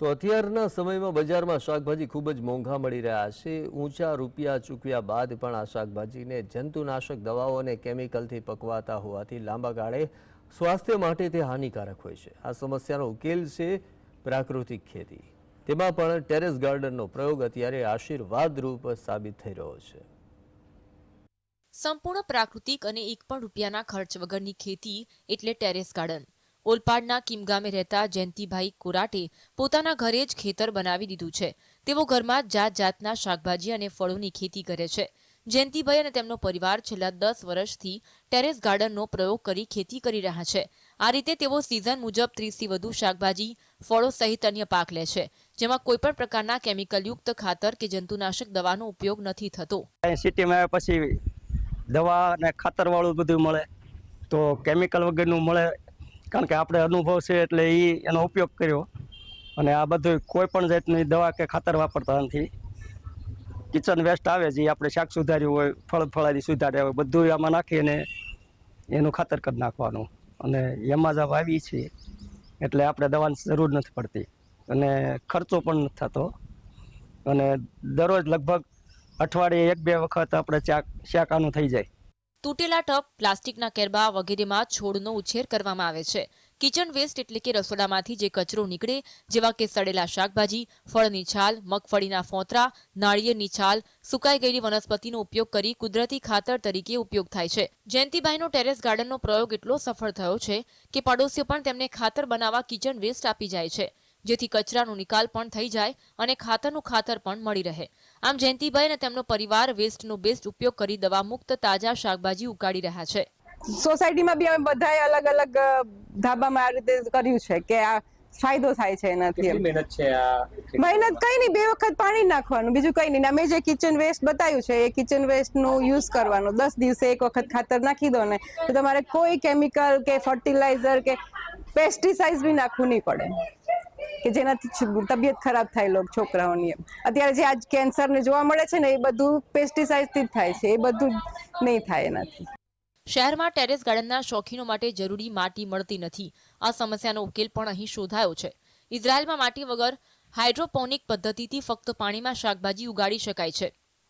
તો અત્યારના સમયમાં બજારમાં શાકભાજી ખૂબ જ મોંઘા મળી રહ્યા છે. ઊંચા રૂપિયા ચૂકવ્યા બાદ પણ આ શાકભાજીને જંતુનાશક દવાઓ અને કેમિકલથી પકવાતા હોવાથી લાંબા ગાળે સ્વાસ્થ્ય માટે તે હાનિકારક હોય છે. આ સમસ્યાનો ઉકેલ છે પ્રાકૃતિક ખેતી. તેમાં પણ ટેરેસ ગાર્ડનનો પ્રયોગ અત્યારે આશીર્વાદરૂપ સાબિત થઈ રહ્યો છે. સંપૂર્ણ પ્રાકૃતિક અને એક પણ રૂપિયાના ખર્ચ વગરની ખેતી એટલે ટેરેસ ગાર્ડન. ઓલપાડના કિમ ગામે રહેતા જયંતિભાઈ કોરાટે પોતાના ઘરે જ ખેતર બનાવી દીધું છે. તેઓ ઘરમાં જાત જાતના શાકભાજી અને ફળોની ખેતી કરે છે. જયંતિભાઈ અને તેમનો પરિવાર છેલ્લા દસ વર્ષથી ટેરેસ ગાર્ડનનો પ્રયોગ કરી ખેતી કરી રહ્યા છે. આ રીતે તેઓ સિઝન મુજબ ત્રીસથી વધુ શાકભાજી, ફળો સહિત અન્ય પાક લે છે, જેમાં કોઈપણ પ્રકારના કેમિકલયુક્ત ખાતર કે જંતુનાશક દવાનો ઉપયોગ નથી થતો. પછી દવા અને ખાતરવાળું બધું મળે, તો કેમિકલ વગરનું મળે કારણ કે આપણે અનુભવ છે એટલે એ એનો ઉપયોગ કર્યો. અને આ બધું કોઈ પણ જાતની દવા કે ખાતર વાપરતા નથી. કિચન વેસ્ટ આવે જે આપણે શાક સુધાર્યું હોય, ફળ ફળાદી સુધાર્યા હોય, બધું આમાં નાખીને એનું ખાતર કરી નાખવાનું. અને એમાં જ વાવી છીએ એટલે આપણે દવાની જરૂર નથી પડતી. અને ખર્ચો પણ નથી થતો. અને દરરોજ લગભગ અઠવાડિયે એક બે વખત આપણે ચાક શાક થઈ જાય. તૂટેલા ટપ પ્લાસ્ટિકના કેરબા વગેરેમાં છોડનો ઉછેર કરવામાં આવે છે. કિચન વેસ્ટ એટલે કે રસોડામાંથી જે કચરો નીકળે, જેવા કે સડેલા શાકભાજી, ફળની છાલ, મગફળીના ફોતરા, નાળિયેરની છાલ, સુકાઈ ગયેલી વનસ્પતિનો ઉપયોગ કરી કુદરતી ખાતર તરીકે ઉપયોગ થાય છે. જયંતિભાઈનો ટેરેસ ગાર્ડનનો પ્રયોગ એટલો સફળ થયો છે કે પડોશીઓ પણ તેમને ખાતર બનાવવા કિચન વેસ્ટ આપી જાય છે. જેથી કચરાનો નિકાલ પણ થઈ જાય અને ખાતરનું ખાતર પણ મળી રહે. આમ જયંતિભાઈ અને તેમનો પરિવાર વેસ્ટનો બેસ્ટ ઉપયોગ કરી દવા મુક્ત તાજા શાકભાજી ઉગાડી રહ્યા છે. સોસાયટીમાં બી અમે બધાએ અલગ અલગ ધાબામાં આ રીતે કર્યું છે કે આ ફાયદો થાય છે એનાથી મહેનત છે આ મહેનત કઈ નહીં બે વખત પાણી નાખવાનું બીજું કઈ નહીં. અમે જે કિચન વેસ્ટ બતાવ્યું છે એ કિચન વેસ્ટનું યુઝ કરવાનું. દસ દિવસે એક વખત ખાતર નાખી દો ને તો તમારે કોઈ કેમિકલ કે ફર્ટિલાઇઝર કે પેસ્ટિસાઇડ બી નાખવું નહીં પડે. કે જેનાથી તબિયત ખરાબ થાય લોકો છોકરાઓની અત્યારે જે આજ કેન્સરને જોવા મળે છે ને, એ બધું પેસ્ટિસાઇડથી જ થાય છે. એ બધું નહીં થાય એનાથી. શહેરમાં ટેરેસ ગાર્ડનના શોખીનો માટે જરૂરી માટી મળતી નથી. આ સમસ્યાનો ઉકેલ પણ અહીં શોધાયો છે. ઇઝરાયલમાં માટી વગર હાઇડ્રોપોનિક પદ્ધતિથી ફક્ત પાણીમાં શાકભાજી ઉગાડી શકાય છે.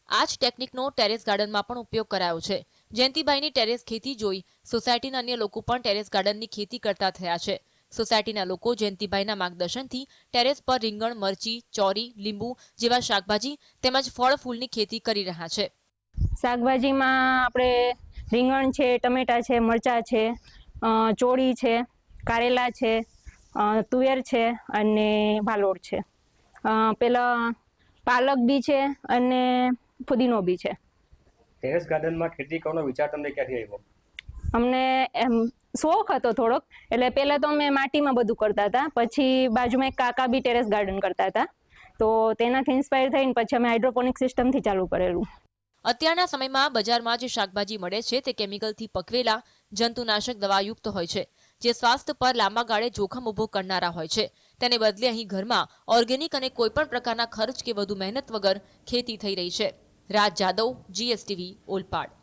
આ જ ટેકનિકનો ટેરેસ ગાર્ડનમાં પણ ઉપયોગ કરાયો છે. જયંતિભાઈની ટેરેસ ખેતી જોઈ સોસાયટીના અન્ય લોકો પણ ટેરેસ ગાર્ડનની ખેતી કરતા થયા છે. સોસાયટીના લોકો જયંતિભાઈના માર્ગદર્શનથી ટેરેસ પર રીંગણ મરચી ચોરી લીંબુ જેવા શાકભાજી તેમજ ફળ ફૂલની ખેતી કરી રહ્યા છે. શાકભાજીમાં આપણે રીંગણ છે ટમેટા છે મરચાં છે અ, ચોળી છે કારેલા છે અ, તુવેર છે અને ભાલોડ છે. અ, પેલા પાલક બી છે અને ફુદીનો બી છે. ટેરેસ ગાર્ડનમાં ખેતી કરવાનો વિચાર તમને ક્યાંથી આવ્યો? અમને એમ શોખ હતો થોડોક. એટલે પહેલાં તો અમે માટીમાં બધું કરતા હતા. પછી બાજુમાં એક કાકા બી ટેરેસ ગાર્ડન કરતા હતા. તો તેનાથી ઇન્સ્પાયર થઈને પછી અમે હાઇડ્રોપોનિક સિસ્ટમથી ચાલુ કરેલું. અત્યારના સમયમાં બજારમાં જે શાકભાજી મળે છે તે કેમિકલથી પકવેલા જંતુનાશક દવાયુક્ત હોય છે, જે સ્વાસ્થ્ય પર લાંબા ગાળે જોખમ ઊભો કરનારા હોય છે. તેને બદલે અહીં ઘરમાં ઓર્ગેનિક અને કોઈપણ પ્રકારના ખર્ચ કે વધુ મહેનત વગર ખેતી થઈ રહી છે. રાજ જાદવ જીએસટીવી ઓલપાડ.